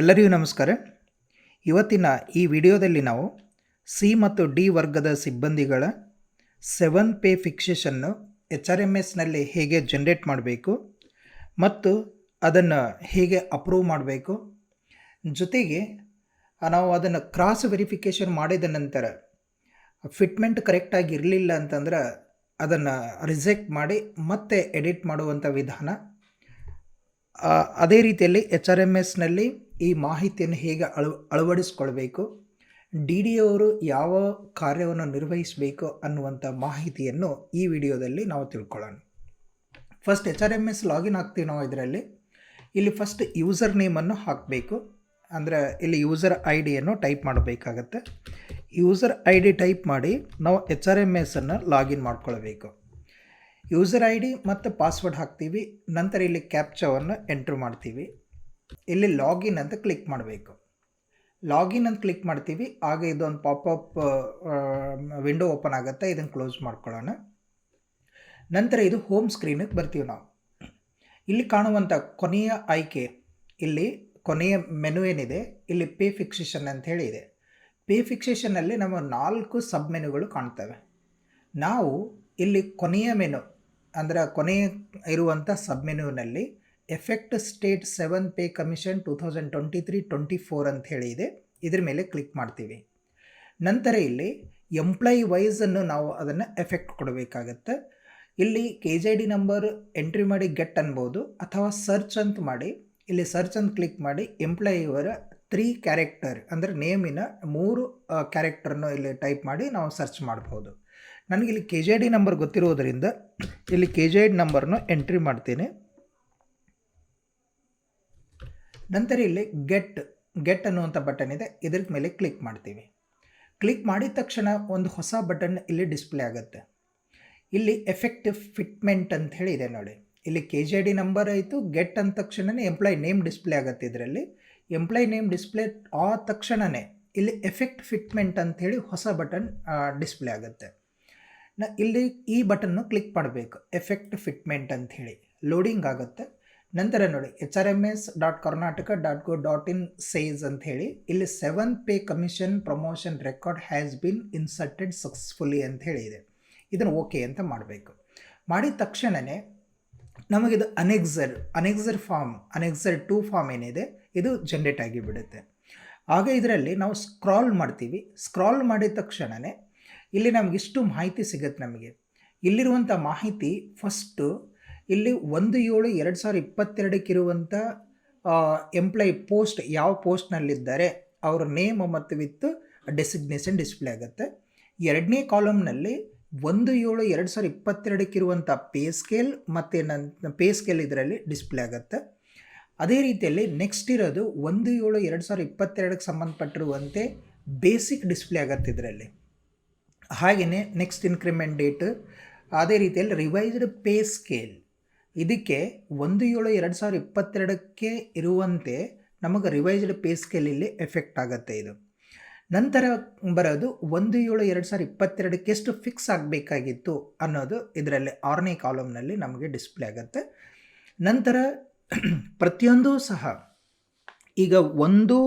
ಎಲ್ಲರಿಗೂ ನಮಸ್ಕಾರ. ಇವತ್ತಿನ ಈ ವಿಡಿಯೋದಲ್ಲಿ ನಾವು ಸಿ ಮತ್ತು ಡಿ ವರ್ಗದ ಸಿಬ್ಬಂದಿಗಳ ಸೆವೆನ್ ಪೇ ಫಿಕ್ಸೇಷನ್ನು ಎಚ್ ಆರ್ ಎಂ ಎಸ್ನಲ್ಲಿ ಹೇಗೆ ಜನ್ರೇಟ್ ಮಾಡಬೇಕು ಮತ್ತು ಅದನ್ನು ಹೇಗೆ ಅಪ್ರೂವ್ ಮಾಡಬೇಕು. ಜೊತೆಗೆ ನಾವು ಅದನ್ನು ಕ್ರಾಸ್ ವೆರಿಫಿಕೇಷನ್ ಮಾಡಿದ ನಂತರ ಫಿಟ್ಮೆಂಟ್ ಕರೆಕ್ಟಾಗಿ ಇರಲಿಲ್ಲ ಅಂತಂದ್ರೆ ಅದನ್ನು ರಿಜೆಕ್ಟ್ ಮಾಡಿ ಮತ್ತೆ ಎಡಿಟ್ ಮಾಡುವಂಥ ವಿಧಾನ. ಅದೇ ರೀತಿಯಲ್ಲಿ ಎಚ್ ಆರ್ ಎಂ ಎಸ್ನಲ್ಲಿ ಈ ಮಾಹಿತಿಯನ್ನು ಹೇಗೆ ಅಳವ, ಅಳವಡಿಸ್ಕೊಳ್ಬೇಕು, ಡಿ ಡಿ ಅವರು ಯಾವ ಕಾರ್ಯವನ್ನು ನಿರ್ವಹಿಸಬೇಕು ಅನ್ನುವಂಥ ಮಾಹಿತಿಯನ್ನು ಈ ವಿಡಿಯೋದಲ್ಲಿ ನಾವು ತಿಳ್ಕೊಳ್ಳೋಣ. First H R M S login ಆಗ್ತೀವಿ ನಾವು ಇದರಲ್ಲಿ. ಇಲ್ಲಿ ಫಸ್ಟ್ ಯೂಸರ್ ನೇಮನ್ನು ಹಾಕಬೇಕು. ಅಂದರೆ ಇಲ್ಲಿ ಯೂಸರ್ ಐ ಡಿಯನ್ನು ಟೈಪ್ ಮಾಡಬೇಕಾಗತ್ತೆ. ಯೂಸರ್ ಐ ಡಿ ಟೈಪ್ ಮಾಡಿ ನಾವು ಎಚ್ ಆರ್ ಎಂ ಎಸ್ಸನ್ನು ಲಾಗಿನ್ ಮಾಡ್ಕೊಳ್ಬೇಕು. ಯೂಸರ್ ಐ ಡಿ ಮತ್ತು ಪಾಸ್ವರ್ಡ್ ಹಾಕ್ತೀವಿ. ನಂತರ ಇಲ್ಲಿ ಕ್ಯಾಪ್ಚವನ್ನು ಎಂಟ್ರ್ ಮಾಡ್ತೀವಿ. ಇಲ್ಲಿ ಲಾಗಿನ್ ಅಂತ ಕ್ಲಿಕ್ ಮಾಡಬೇಕು. ಲಾಗಿನ್ ಅಂತ ಕ್ಲಿಕ್ ಮಾಡ್ತೀವಿ. ಆಗ ಇದೊಂದು ಪಾಪಪ್ ವಿಂಡೋ ಓಪನ್ ಆಗುತ್ತೆ. ಇದನ್ನು ಕ್ಲೋಸ್ ಮಾಡ್ಕೊಳ್ಳೋಣ. ನಂತರ ಇದು ಹೋಮ್ ಸ್ಕ್ರೀನಿಗೆ ಬರ್ತೀವಿ ನಾವು. ಇಲ್ಲಿ ಕಾಣುವಂಥ ಕೊನೆಯ ಆಯ್ಕೆ, ಇಲ್ಲಿ ಕೊನೆಯ ಮೆನು ಏನಿದೆ, ಇಲ್ಲಿ ಪೇ ಫಿಕ್ಸೇಷನ್ ಅಂತ ಹೇಳಿ ಇದೆ. ಪೇ ಫಿಕ್ಸೇಷನಲ್ಲಿ ನಮ್ಮ ನಾಲ್ಕು ಸಬ್ ಮೆನುಗಳು ಕಾಣ್ತವೆ. ನಾವು ಇಲ್ಲಿ ಕೊನೆಯ ಮೆನು ಅಂದರೆ ಕೊನೆಯ ಇರುವಂಥ ಸಬ್ ಮೆನುವಿನಲ್ಲಿ effect state seven pay commission two thousand twenty three twenty four ಅಂತ ಹೇಳಿ ಇದೆ. ಇದ್ರ ಮೇಲೆ ಕ್ಲಿಕ್ ಮಾಡ್ತೀವಿ. ನಂತರ ಇಲ್ಲಿ ಎಂಪ್ಲಾಯಿ ವೈಸನ್ನು ನಾವು ಅದನ್ನು ಎಫೆಕ್ಟ್ ಕೊಡಬೇಕಾಗತ್ತೆ. ಇಲ್ಲಿ K J D number entry ಮಾಡಿ ಗೆಟ್ ಅನ್ಬೋದು, ಅಥವಾ ಸರ್ಚ್ ಅಂತ ಮಾಡಿ. ಇಲ್ಲಿ ಸರ್ಚ್ ಅಂತ ಕ್ಲಿಕ್ ಮಾಡಿ ಎಂಪ್ಲಾಯಿವರ ತ್ರೀ ಕ್ಯಾರೆಕ್ಟರ್, ಅಂದರೆ ನೇಮಿನ ಮೂರು ಕ್ಯಾರೆಕ್ಟರ್ನು ಇಲ್ಲಿ ಟೈಪ್ ಮಾಡಿ ನಾವು ಸರ್ಚ್ ಮಾಡ್ಬೋದು. ನನಗೆ ಇಲ್ಲಿ ಕೆ ಜೆ ಡಿ ನಂಬರ್ ಗೊತ್ತಿರೋದರಿಂದ ಇಲ್ಲಿ ಕೆ ಜೆ ಡಿ ನಂಬರ್ನು ಎಂಟ್ರಿ ಮಾಡ್ತೀನಿ. ನಂತರ ಇಲ್ಲಿ ಗೆಟ್ ಗೆಟ್ ಅನ್ನುವಂಥ ಬಟನ್ ಇದೆ. ಇದ್ರ ಮೇಲೆ ಕ್ಲಿಕ್ ಮಾಡ್ತೀವಿ. ಕ್ಲಿಕ್ ಮಾಡಿದ ತಕ್ಷಣ ಒಂದು ಹೊಸ ಬಟನ್ ಇಲ್ಲಿ ಡಿಸ್ಪ್ಲೇ ಆಗುತ್ತೆ. ಇಲ್ಲಿ ಎಫೆಕ್ಟಿವ್ ಫಿಟ್ಮೆಂಟ್ ಅಂತ ಹೇಳಿ ಇದೆ ನೋಡಿ. ಇಲ್ಲಿ ಕೆ ಜೆ ಡಿ ನಂಬರ್ ಆಯಿತು ಗೆಟ್ ಅಂದ ತಕ್ಷಣವೇ ಎಂಪ್ಲಾಯ್ ನೇಮ್ ಡಿಸ್ಪ್ಲೇ ಆಗುತ್ತೆ ಇದರಲ್ಲಿ. ಎಂಪ್ಲಾಯ್ ನೇಮ್ ಡಿಸ್ಪ್ಲೇ ಆ ತಕ್ಷಣವೇ ಇಲ್ಲಿ ಎಫೆಕ್ಟ್ ಫಿಟ್ಮೆಂಟ್ ಅಂತ ಹೇಳಿ ಹೊಸ ಬಟನ್ ಡಿಸ್ಪ್ಲೇ ಆಗುತ್ತೆ. ನ, ಇಲ್ಲಿ ಈ ಬಟನ್ನು ಕ್ಲಿಕ್ ಮಾಡಬೇಕು. ಎಫೆಕ್ಟ್ ಫಿಟ್ಮೆಂಟ್ ಅಂತ ಹೇಳಿ. ಲೋಡಿಂಗ್ ಆಗುತ್ತೆ. ನಂತರ ನೋಡಿ H R M S dot Karnataka dot gov dot in says ಅಂತ ಹೇಳಿ, ಇಲ್ಲಿ seven pay commission promotion record has been inserted successfully ಅಂತ ಹೇಳಿ ಇದೆ. ಇದನ್ನು ಓಕೆ ಅಂತ ಮಾಡಬೇಕು. ಮಾಡಿದ ತಕ್ಷಣವೇ ನಮಗಿದು annexure annexure form annexure two form ಏನಿದೆ, ಇದು ಜನ್ರೇಟ್ ಆಗಿ ಬಿಡುತ್ತೆ. ಆಗ ಇದರಲ್ಲಿ ನಾವು ಸ್ಕ್ರಾಲ್ ಮಾಡ್ತೀವಿ. ಸ್ಕ್ರಾಲ್ ಮಾಡಿದ ತಕ್ಷಣವೇ ಇಲ್ಲಿ ನಮಗಿಷ್ಟು ಮಾಹಿತಿ ಸಿಗುತ್ತೆ ನಮಗೆ. ಇಲ್ಲಿರುವಂಥ ಮಾಹಿತಿ ಫಸ್ಟು ಇಲ್ಲಿ ಒಂದು ಏಳು ಎರಡು ಸಾವಿರ ಇಪ್ಪತ್ತೆರಡಕ್ಕಿರುವಂಥ ಎಂಪ್ಲಾಯಿ ಪೋಸ್ಟ್ ಯಾವ ಪೋಸ್ಟ್ನಲ್ಲಿದ್ದಾರೆ ಅವರ ನೇಮ್ ಮತ್ತು ವಿತ್ ಡೆಸಿಗ್ನೇಷನ್ ಡಿಸ್ಪ್ಲೇ ಆಗುತ್ತೆ. ಎರಡನೇ ಕಾಲಮ್ನಲ್ಲಿ ಒಂದು ಏಳು ಎರಡು ಸಾವಿರ ಇಪ್ಪತ್ತೆರಡಕ್ಕಿರುವಂಥ ಪೇ ಸ್ಕೇಲ್ ಮತ್ತು ನನ್ನ ಪೇ ಸ್ಕೇಲ್ ಇದರಲ್ಲಿ ಡಿಸ್ಪ್ಲೇ ಆಗುತ್ತೆ. ಅದೇ ರೀತಿಯಲ್ಲಿ ನೆಕ್ಸ್ಟ್ ಇರೋದು ಒಂದು ಏಳು ಎರಡು ಸಾವಿರ ಇಪ್ಪತ್ತೆರಡಕ್ಕೆ ಸಂಬಂಧಪಟ್ಟಿರುವಂತೆ ಬೇಸಿಕ್ ಡಿಸ್ಪ್ಲೇ ಆಗುತ್ತೆ ಇದರಲ್ಲಿ. ಹಾಗೆಯೇ ನೆಕ್ಸ್ಟ್ ಇನ್ಕ್ರಿಮೆಂಟ್ ಡೇಟ್ ಅದೇ ರೀತಿಯಲ್ಲಿ ರಿವೈಸ್ಡ್ ಪೇ ಸ್ಕೇಲ್ ಇದಕ್ಕೆ ಒಂದು ಏಳು ಎರಡು ಸಾವಿರ ಇಪ್ಪತ್ತೆರಡಕ್ಕೆ ಇರುವಂತೆ ನಮಗೆ ರಿವೈಸ್ಡ್ ಪೇ ಸ್ಕೇಲ್ ಇಲ್ಲಿ ಎಫೆಕ್ಟ್ ಆಗುತ್ತೆ ಇದು. ನಂತರ ಬರೋದು ಒಂದು ಏಳು ಎರಡು ಸಾವಿರ ಇಪ್ಪತ್ತೆರಡಕ್ಕೆ ಎಷ್ಟು ಫಿಕ್ಸ್ ಆಗಬೇಕಾಗಿತ್ತು ಅನ್ನೋದು ಇದರಲ್ಲಿ ಆರನೇ ಕಾಲಮ್ನಲ್ಲಿ ನಮಗೆ ಡಿಸ್ಪ್ಲೇ ಆಗುತ್ತೆ. ನಂತರ ಪ್ರತಿಯೊಂದು ಸಹ ಈಗ ಒಂದು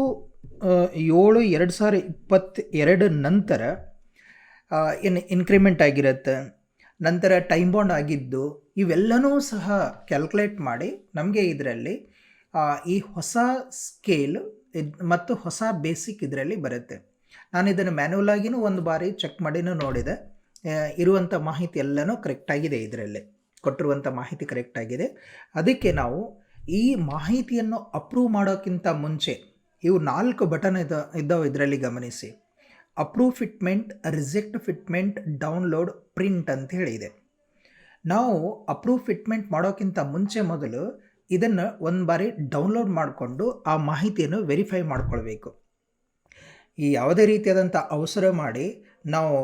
ಏಳು ಎರಡು ಸಾವಿರ ಇಪ್ಪತ್ತ ಎರಡು ನಂತರ ಏನು ಇನ್ಕ್ರಿಮೆಂಟ್ ಆಗಿರುತ್ತೆ. ನಂತರ ಟೈಮ್ ಬಾಂಡ್ ಆಗಿದ್ದು ಇವೆಲ್ಲನೂ ಸಹ ಕ್ಯಾಲ್ಕುಲೇಟ್ ಮಾಡಿ ನಮಗೆ ಇದರಲ್ಲಿ ಈ ಹೊಸ ಸ್ಕೇಲ್ ಮತ್ತು ಹೊಸ ಬೇಸಿಕ್ ಇದರಲ್ಲಿ ಬರುತ್ತೆ. ನಾನು ಇದನ್ನು ಮ್ಯಾನ್ಯಲ್ ಆಗಿನೂ ಒಂದು ಬಾರಿ ಚೆಕ್ ಮಾಡಿನೂ ನೋಡಿದೆ. ಇರುವಂಥ ಮಾಹಿತಿ ಎಲ್ಲನೂ ಕರೆಕ್ಟಾಗಿದೆ ಇದರಲ್ಲಿ. ಕೊಟ್ಟಿರುವಂಥ ಮಾಹಿತಿ ಕರೆಕ್ಟಾಗಿದೆ ಅದಕ್ಕೆ ನಾವು ಈ ಮಾಹಿತಿಯನ್ನು ಅಪ್ರೂವ್ ಮಾಡೋಕ್ಕಿಂತ ಮುಂಚೆ ಇವು ನಾಲ್ಕು ಬಟನ್ ಇದ್ದ ಇದ್ದಾವೆ ಇದರಲ್ಲಿ ಗಮನಿಸಿ. Approve fitment reject fitment download print ಅಂತ ಹೇಳಿದೆ. ನಾವು ಅಪ್ರೂವ್ ಫಿಟ್ಮೆಂಟ್ ಮಾಡೋಕ್ಕಿಂತ ಮುಂಚೆ ಮೊದಲು ಇದನ್ನು ಒಂದು ಬಾರಿ ಡೌನ್ಲೋಡ್ ಮಾಡಿಕೊಂಡು ಆ ಮಾಹಿತಿಯನ್ನು ವೆರಿಫೈ ಮಾಡಿಕೊಳ್ಬೇಕು. ಈ ಯಾವುದೇ ರೀತಿಯಾದಂಥ ಅವಸರ ಮಾಡಿ ನಾವು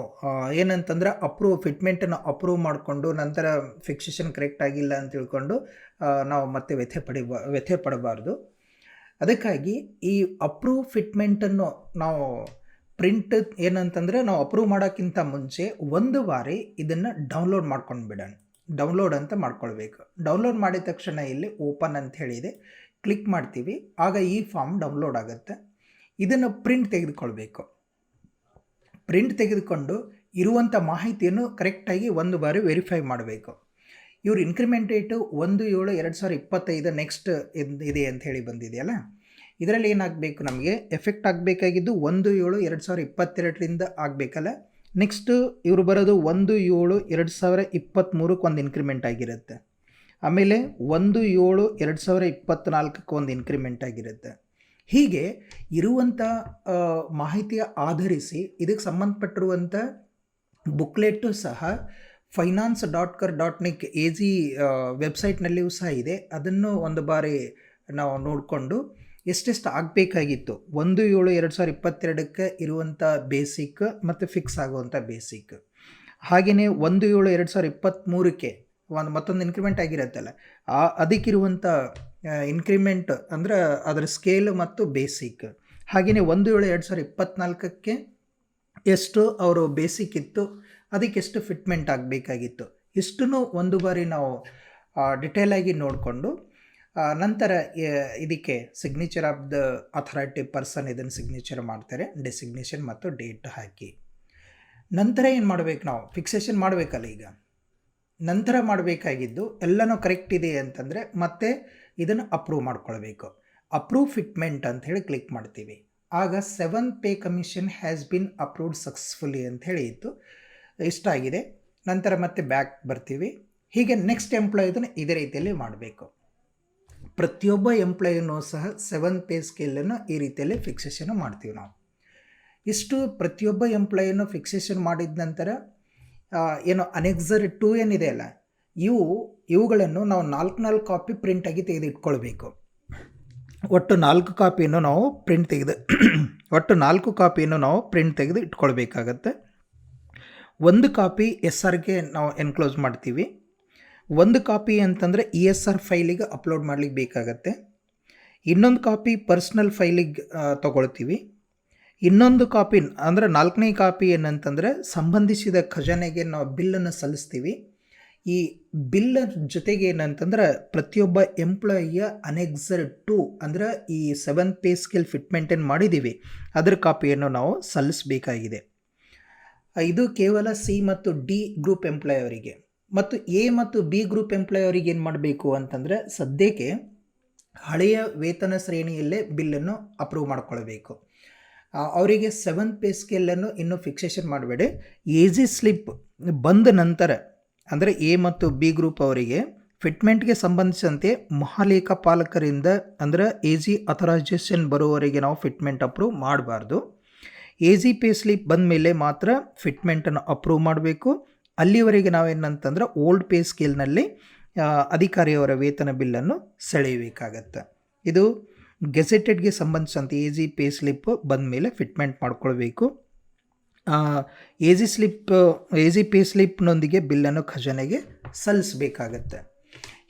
ಏನಂತಂದ್ರೆ ಅಪ್ರೂವ್ ಫಿಟ್ಮೆಂಟನ್ನು ಅಪ್ರೂವ್ ಮಾಡಿಕೊಂಡು ನಂತರ ಫಿಕ್ಸೇಷನ್ ಕರೆಕ್ಟ್ ಆಗಿಲ್ಲ ಅಂತ ತಿಳ್ಕೊಂಡು ನಾವು ಮತ್ತೆ ವ್ಯಥೆ ಪಡಿಬ, ವ್ಯಥೆ ಪಡಬಾರ್ದು. ಅದಕ್ಕಾಗಿ ಈ ಅಪ್ರೂವ್ ಫಿಟ್ಮೆಂಟನ್ನು ನಾವು ಪ್ರಿಂಟ್ ಏನಂತಂದರೆ ನಾವು ಅಪ್ರೂವ್ ಮಾಡೋಕ್ಕಿಂತ ಮುಂಚೆ ಒಂದು ಬಾರಿ ಇದನ್ನು ಡೌನ್ಲೋಡ್ ಮಾಡ್ಕೊಂಡು ಬಿಡೋಣ. ಡೌನ್ಲೋಡ್ ಅಂತ ಮಾಡ್ಕೊಳ್ಬೇಕು. ಡೌನ್ಲೋಡ್ ಮಾಡಿದ ತಕ್ಷಣ ಇಲ್ಲಿ ಓಪನ್ ಅಂತ ಹೇಳಿದೆ. ಕ್ಲಿಕ್ ಮಾಡ್ತೀವಿ. ಆಗ ಈ ಫಾರ್ಮ್ ಡೌನ್ಲೋಡ್ ಆಗುತ್ತೆ. ಇದನ್ನು ಪ್ರಿಂಟ್ ತೆಗೆದುಕೊಳ್ಬೇಕು. ಪ್ರಿಂಟ್ ತೆಗೆದುಕೊಂಡು ಇರುವಂಥ ಮಾಹಿತಿಯನ್ನು ಕರೆಕ್ಟಾಗಿ ಒಂದು ಬಾರಿ ವೆರಿಫೈ ಮಾಡಬೇಕು. ಇವ್ರ ಇನ್ಕ್ರಿಮೆಂಟ್ ಡೇಟು ಒಂದು ಏಳು ಎರಡು ಸಾವಿರ ಇಪ್ಪತ್ತೈದು ನೆಕ್ಸ್ಟ್ ಇದೆ ಅಂತ ಹೇಳಿ ಬಂದಿದೆಯಲ್ಲ? ಇದರಲ್ಲಿ ಏನಾಗಬೇಕು ನಮಗೆ? ಎಫೆಕ್ಟ್ ಆಗಬೇಕಾಗಿದ್ದು ಒಂದು ಏಳು ಎರಡು ಸಾವಿರ ಇಪ್ಪತ್ತೆರಡರಿಂದ ಆಗಬೇಕಲ್ಲ? ನೆಕ್ಸ್ಟು ಇವರು ಬರೋದು ಒಂದು ಏಳು ಎರಡು ಸಾವಿರ ಇಪ್ಪತ್ತ್ಮೂರಕ್ಕೆ ಒಂದು ಇನ್ಕ್ರಿಮೆಂಟ್ ಆಗಿರುತ್ತೆ. ಆಮೇಲೆ ಒಂದು ಏಳು ಎರಡು ಸಾವಿರ ಇಪ್ಪತ್ತ್ನಾಲ್ಕಕ್ಕೆ ಒಂದು ಇನ್ಕ್ರಿಮೆಂಟ್ ಆಗಿರುತ್ತೆ. ಹೀಗೆ ಇರುವಂಥ ಮಾಹಿತಿಯ ಆಧರಿಸಿ ಇದಕ್ಕೆ ಸಂಬಂಧಪಟ್ಟಿರುವಂಥ ಬುಕ್ಲೆಟ್ಟು ಸಹ finance dot kar dot nic A G ವೆಬ್ಸೈಟ್ನಲ್ಲಿಯೂ ಸಹ ಇದೆ. ಅದನ್ನು ಒಂದು ಬಾರಿ ನಾವು ನೋಡಿಕೊಂಡು ಎಷ್ಟೆಷ್ಟು ಆಗಬೇಕಾಗಿತ್ತು? ಒಂದು ಏಳು ಎರಡು ಸಾವಿರ ಇಪ್ಪತ್ತೆರಡಕ್ಕೆ ಇರುವಂಥ ಬೇಸಿಕ್ ಮತ್ತು ಫಿಕ್ಸ್ ಆಗುವಂಥ ಬೇಸಿಕ್ ಹಾಗೆಯೇ ಒಂದು ಏಳು ಎರಡು ಸಾವಿರ ಇಪ್ಪತ್ತ್ಮೂರಕ್ಕೆ ಒಂದು ಮತ್ತೊಂದು ಇನ್ಕ್ರಿಮೆಂಟ್ ಆಗಿರುತ್ತಲ್ಲ, ಆ ಅದಕ್ಕಿರುವಂಥ ಇನ್ಕ್ರಿಮೆಂಟ್ ಅಂದರೆ ಅದರ ಸ್ಕೇಲ್ ಮತ್ತು ಬೇಸಿಕ್ ಹಾಗೆಯೇ ಒಂದು ಏಳು ಎರಡು ಸಾವಿರ ಇಪ್ಪತ್ತ್ನಾಲ್ಕಕ್ಕೆ ಎಷ್ಟು ಅವರು ಬೇಸಿಕ್ ಇತ್ತು, ಅದಕ್ಕೆ ಎಷ್ಟು ಫಿಟ್ಮೆಂಟ್ ಆಗಬೇಕಾಗಿತ್ತು? ಇಷ್ಟನ್ನು ಒಂದು ಬಾರಿ ನಾವು ಡಿಟೇಲಾಗಿ ನೋಡಿಕೊಂಡು ನಂತರ ಇದಕ್ಕೆ signature of the authority person ಇದನ್ನು ಸಿಗ್ನೇಚರ್ ಮಾಡ್ತಾರೆ ಡೆಸಿಗ್ನೇಷನ್ ಮತ್ತು ಡೇಟ್ ಹಾಕಿ. ನಂತರ ಏನು ಮಾಡಬೇಕು ನಾವು? ಫಿಕ್ಸೇಷನ್ ಮಾಡಬೇಕಲ್ಲ ಈಗ. ನಂತರ ಮಾಡಬೇಕಾಗಿದ್ದು ಎಲ್ಲನೂ ಕರೆಕ್ಟ್ ಇದೆ ಅಂತಂದರೆ ಮತ್ತೆ ಇದನ್ನು ಅಪ್ರೂವ್ ಮಾಡ್ಕೊಳ್ಬೇಕು. ಅಪ್ರೂವ್ ಫಿಟ್ಮೆಂಟ್ ಅಂತ ಹೇಳಿ ಕ್ಲಿಕ್ ಮಾಡ್ತೀವಿ. ಆಗ seven pay commission has been approved successfully ಅಂತ ಹೇಳಿ ಇತ್ತು. ಇಷ್ಟ ಆಗಿದೆ. ನಂತರ ಮತ್ತೆ ಬ್ಯಾಕ್ ಬರ್ತೀವಿ. ಹೀಗೆ ನೆಕ್ಸ್ಟ್ ಎಂಪ್ಲಾಯ್ದನ್ನು ಇದೇ ರೀತಿಯಲ್ಲಿ ಮಾಡಬೇಕು. ಪ್ರತಿಯೊಬ್ಬ ಎಂಪ್ಲಾಯಿನೂ ಸಹ ಸೆವೆನ್ ಪೇ ಸ್ಕೇಲನ್ನು ಈ ರೀತಿಯಲ್ಲಿ ಫಿಕ್ಸೇಷನ್ ಮಾಡ್ತೀವಿ ನಾವು. ಇಷ್ಟು ಪ್ರತಿಯೊಬ್ಬ ಎಂಪ್ಲಾಯಿಯನ್ನು ಫಿಕ್ಸೇಷನ್ ಮಾಡಿದ ನಂತರ ಏನು ಅನೆಕ್ಸರ್ ಟೂ ಏನಿದೆ ಅಲ್ಲ, ಇವು, ಇವುಗಳನ್ನು ನಾವು ನಾಲ್ಕು ನಾಲ್ಕು ಕಾಪಿ ಪ್ರಿಂಟಾಗಿ ತೆಗೆದು ಇಟ್ಕೊಳ್ಬೇಕು ಒಟ್ಟು ನಾಲ್ಕು ಕಾಪಿಯನ್ನು ನಾವು ಪ್ರಿಂಟ್ ತೆಗೆದು, ಒಟ್ಟು ನಾಲ್ಕು ಕಾಪಿಯನ್ನು ನಾವು ಪ್ರಿಂಟ್ ತೆಗೆದು ಇಟ್ಕೊಳ್ಬೇಕಾಗತ್ತೆ. ಒಂದು ಕಾಪಿ ಎಸ್ ಆರ್ಗೆ ನಾವು ಎನ್ಕ್ಲೋಸ್ ಮಾಡ್ತೀವಿ. ಒಂದು ಕಾಪಿ ಅಂತಂದರೆ ಇ ಎಸ್ ಆರ್ ಫೈಲಿಗೆ ಅಪ್ಲೋಡ್ ಮಾಡಲಿಕ್ಕೆ ಬೇಕಾಗತ್ತೆ. ಇನ್ನೊಂದು ಕಾಪಿ ಪರ್ಸ್ನಲ್ ಫೈಲಿಗೆ ತಗೊಳ್ತೀವಿ. ಇನ್ನೊಂದು ಕಾಪಿ ಅಂದರೆ ನಾಲ್ಕನೇ ಕಾಪಿ ಏನಂತಂದರೆ ಸಂಬಂಧಿಸಿದ ಖಜಾನೆಗೆ ನಾವು ಬಿಲ್ಲನ್ನು ಸಲ್ಲಿಸ್ತೀವಿ. ಈ ಬಿಲ್ಲ ಜೊತೆಗೆ ಏನಂತಂದ್ರೆ ಪ್ರತಿಯೊಬ್ಬ ಎಂಪ್ಲಾಯಿಯ ಅನೆಕ್ಸರ್ ಟು ಅಂದರೆ ಈ seven pay scale fit maintain ಮಾಡಿದ್ದೀವಿ. ಅದರ ಕಾಪಿಯನ್ನು ನಾವು ಸಲ್ಲಿಸಬೇಕಾಗಿದೆ. ಇದು ಕೇವಲ ಸಿ ಮತ್ತು ಡಿ ಗ್ರೂಪ್ ಎಂಪ್ಲಾಯ್ ಅವರಿಗೆ. ಮತ್ತು ಎ ಮತ್ತು ಬಿ ಗ್ರೂಪ್ ಎಂಪ್ಲಾಯ್ ಅವರಿಗೆ ಏನು ಮಾಡಬೇಕು ಅಂತಂದರೆ ಸದ್ಯಕ್ಕೆ ಹಳೆಯ ವೇತನ ಶ್ರೇಣಿಯಲ್ಲೇ ಬಿಲ್ಲನ್ನು ಅಪ್ರೂವ್ ಮಾಡ್ಕೊಳ್ಬೇಕು. ಅವರಿಗೆ ಸೆವೆನ್ ಪೇ ಸ್ಕೇಲನ್ನು ಇನ್ನೂ ಫಿಕ್ಸೇಷನ್ ಮಾಡಬೇಡಿ. ಎಜಿ ಸ್ಲಿಪ್ ಬಂದ ನಂತರ ಅಂದರೆ ಎ ಮತ್ತು ಬಿ ಗ್ರೂಪ್ ಅವರಿಗೆ ಫಿಟ್ಮೆಂಟ್ಗೆ ಸಂಬಂಧಿಸಿದಂತೆ ಮಹಾಲೇಖ ಪಾಲಕರಿಂದ ಅಂದರೆ ಎ ಜಿ ಅಥರೈಸೇಷನ್ ಬರುವವರೆಗೆ ನಾವು ಫಿಟ್ಮೆಂಟ್ ಅಪ್ರೂವ್ ಮಾಡಬಾರ್ದು. ಎ ಜಿ ಪೇ ಸ್ಲಿಪ್ ಬಂದ ಮೇಲೆ ಮಾತ್ರ ಫಿಟ್ಮೆಂಟನ್ನು ಅಪ್ರೂವ್ ಮಾಡಬೇಕು. ಅಲ್ಲಿವರೆಗೆ ನಾವೇನಂತಂದ್ರೆ ಓಲ್ಡ್ ಪೇ ಸ್ಕೇಲ್ನಲ್ಲಿ ಅಧಿಕಾರಿಯವರ ವೇತನ ಬಿಲ್ಲನ್ನು ಸೆಳೆಯಬೇಕಾಗತ್ತೆ. ಇದು ಗೆಜೆಟೆಡ್ಗೆ ಸಂಬಂಧಿಸಿದಂತೆ ಎ ಜಿ ಪೇ ಸ್ಲಿಪ್ ಬಂದ ಮೇಲೆ ಫಿಟ್ಮೆಂಟ್ ಮಾಡ್ಕೊಳ್ಬೇಕು. A G slip A G pay ಸ್ಲಿಪ್ನೊಂದಿಗೆ ಬಿಲ್ಲನ್ನು ಖಜಾನೆಗೆ ಸಲ್ಲಿಸಬೇಕಾಗತ್ತೆ.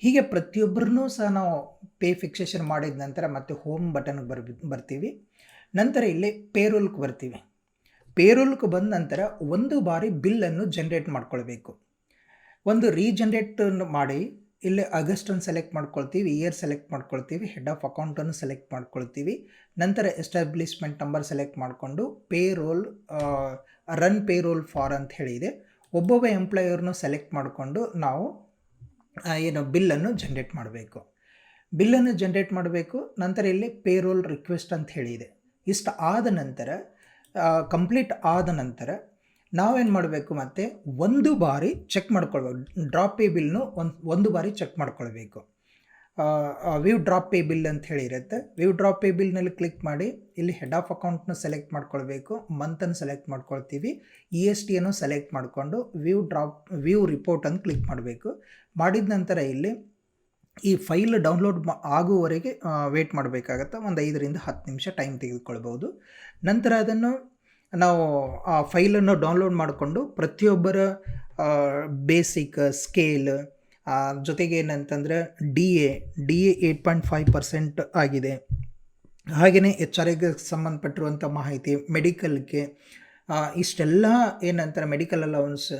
ಹೀಗೆ ಪ್ರತಿಯೊಬ್ಬರನ್ನೂ ಸಹ ನಾವು ಪೇ ಫಿಕ್ಸೇಷನ್ ಮಾಡಿದ ನಂತರ ಮತ್ತೆ ಹೋಮ್ ಬಟನ್ಗೆ ಬರ್ ಬರ್ತೀವಿ. ನಂತರ ಇಲ್ಲಿ ಪೇರೋಲ್ಗೆ ಬರ್ತೀವಿ. ಪೇರೋಲ್ಗೆ ಬಂದ ನಂತರ ಒಂದು ಬಾರಿ ಬಿಲ್ಲನ್ನು ಜನ್ರೇಟ್ ಮಾಡ್ಕೊಳ್ಬೇಕು. ಒಂದು ರೀಜನ್ರೇಟ್ ಮಾಡಿ, ಇಲ್ಲಿ ಅಗಸ್ಟನ್ನು ಸೆಲೆಕ್ಟ್ ಮಾಡ್ಕೊಳ್ತೀವಿ, ಇಯರ್ ಸೆಲೆಕ್ಟ್ ಮಾಡ್ಕೊಳ್ತೀವಿ, ಹೆಡ್ ಆಫ್ ಅಕೌಂಟನ್ನು ಸೆಲೆಕ್ಟ್ ಮಾಡ್ಕೊಳ್ತೀವಿ. ನಂತರ ಎಸ್ಟಾಬ್ಲಿಷ್ಮೆಂಟ್ ನಂಬರ್ ಸೆಲೆಕ್ಟ್ ಮಾಡಿಕೊಂಡು payroll run payroll for ಅಂತ ಹೇಳಿದೆ ಒಬ್ಬೊಬ್ಬ ಎಂಪ್ಲಾಯರ್ನು ಸೆಲೆಕ್ಟ್ ಮಾಡಿಕೊಂಡು ನಾವು ಏನು ಬಿಲ್ಲನ್ನು ಜನ್ರೇಟ್ ಮಾಡಬೇಕು. ಬಿಲ್ಲನ್ನು ಜನ್ರೇಟ್ ಮಾಡಬೇಕು, ನಂತರ ಇಲ್ಲಿ ಪೇ ರೋಲ್ ರಿಕ್ವೆಸ್ಟ್ ಅಂತ ಹೇಳಿದೆ ಇಷ್ಟು ಆದ ನಂತರ ಕಂಪ್ಲೀಟ್ ಆದ ನಂತರ ನಾವೇನು ಮಾಡಬೇಕು ಮತ್ತು ಒಂದು ಬಾರಿ ಚೆಕ್ ಮಾಡ್ಕೊಳ್ಬೇಕು. ಡ್ರಾಪ್ ಪೇ ಬಿಲ್ನು ಒಂದು ಒಂದು ಬಾರಿ ಚೆಕ್ ಮಾಡ್ಕೊಳ್ಬೇಕು. ವ್ಯೂ ಡ್ರಾಪ್ ಪೇ ಬಿಲ್ ಅಂತ ಹೇಳಿ ಇರುತ್ತೆ. ವ್ಯೂ ಡ್ರಾಪ್ ಪೇ ಬಿಲ್ನಲ್ಲಿ ಕ್ಲಿಕ್ ಮಾಡಿ ಇಲ್ಲಿ ಹೆಡ್ ಆಫ್ ಅಕೌಂಟ್ನ ಸೆಲೆಕ್ಟ್ ಮಾಡ್ಕೊಳ್ಬೇಕು. ಮಂತನ್ನು ಸೆಲೆಕ್ಟ್ ಮಾಡ್ಕೊಳ್ತೀವಿ. ಇ ಎಸ್ ಟಿಯನ್ನು ಸೆಲೆಕ್ಟ್ ಮಾಡಿಕೊಂಡು ವ್ಯೂ ಡ್ರಾಪ್ ವ್ಯೂ ರಿಪೋರ್ಟ್ ಅಂತ ಕ್ಲಿಕ್ ಮಾಡಬೇಕು. ಮಾಡಿದ ನಂತರ ಇಲ್ಲಿ ಈ ಫೈಲ್ ಡೌನ್ಲೋಡ್ ಆಗುವವರೆಗೆ ವೇಟ್ ಮಾಡಬೇಕಾಗತ್ತೆ. ಒಂದು ಐದರಿಂದ ಹತ್ತು ನಿಮಿಷ ಟೈಮ್ ತೆಗೆದುಕೊಳ್ಬೋದು ನಂತರ ಅದನ್ನು ನಾವು ಆ ಫೈಲನ್ನು ಡೌನ್ಲೋಡ್ ಮಾಡಿಕೊಂಡು ಪ್ರತಿಯೊಬ್ಬರ ಬೇಸಿಕ್ ಸ್ಕೇಲ್ ಜೊತೆಗೆ ಏನಂತಂದರೆ D A D A eight point five percent ಆಗಿದೆ. ಹಾಗೆಯೇ ಎಚ್ ಆರ್ ಎಗೆ ಸಂಬಂಧಪಟ್ಟಿರುವಂಥ ಮಾಹಿತಿ ಮೆಡಿಕಲ್ಗೆ ಇಷ್ಟೆಲ್ಲ ಏನಂತಾರೆ ಮೆಡಿಕಲ್ ಅಲೌನ್ಸ್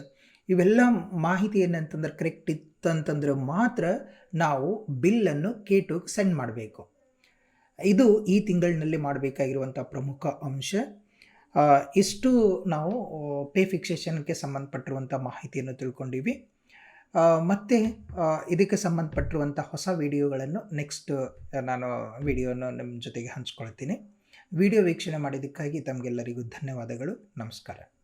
ಇವೆಲ್ಲ ಮಾಹಿತಿ ಏನಂತಂದ್ರೆ ಕರೆಕ್ಟ್ ಇತ್ತಂತಂದ್ರೆ ಮಾತ್ರ ನಾವು ಬಿಲ್ಲನ್ನು ಕೇಟುಗೆ ಸೆಂಡ್ ಮಾಡಬೇಕು. ಇದು ಈ ತಿಂಗಳಿನಲ್ಲಿ ಮಾಡಬೇಕಾಗಿರುವಂಥ ಪ್ರಮುಖ ಅಂಶ. ಇಷ್ಟು ನಾವು ಪೇ ಫಿಕ್ಸೇಷನ್ಗೆ ಸಂಬಂಧಪಟ್ಟಿರುವಂಥ ಮಾಹಿತಿಯನ್ನು ತಿಳ್ಕೊಂಡಿವಿ. ಮತ್ತೆ ಇದಕ್ಕೆ ಸಂಬಂಧಪಟ್ಟಿರುವಂಥ ಹೊಸ ವಿಡಿಯೋಗಳನ್ನು ನೆಕ್ಸ್ಟ್ ನಾನು ವಿಡಿಯೋನ ನಿಮ್ಮ ಜೊತೆಗೆ ಹಂಚ್ಕೊಳ್ತೀನಿ. ವಿಡಿಯೋ ವೀಕ್ಷಣೆ ಮಾಡಿದ್ದಕ್ಕಾಗಿ ತಮಗೆಲ್ಲರಿಗೂ ಧನ್ಯವಾದಗಳು. ನಮಸ್ಕಾರ.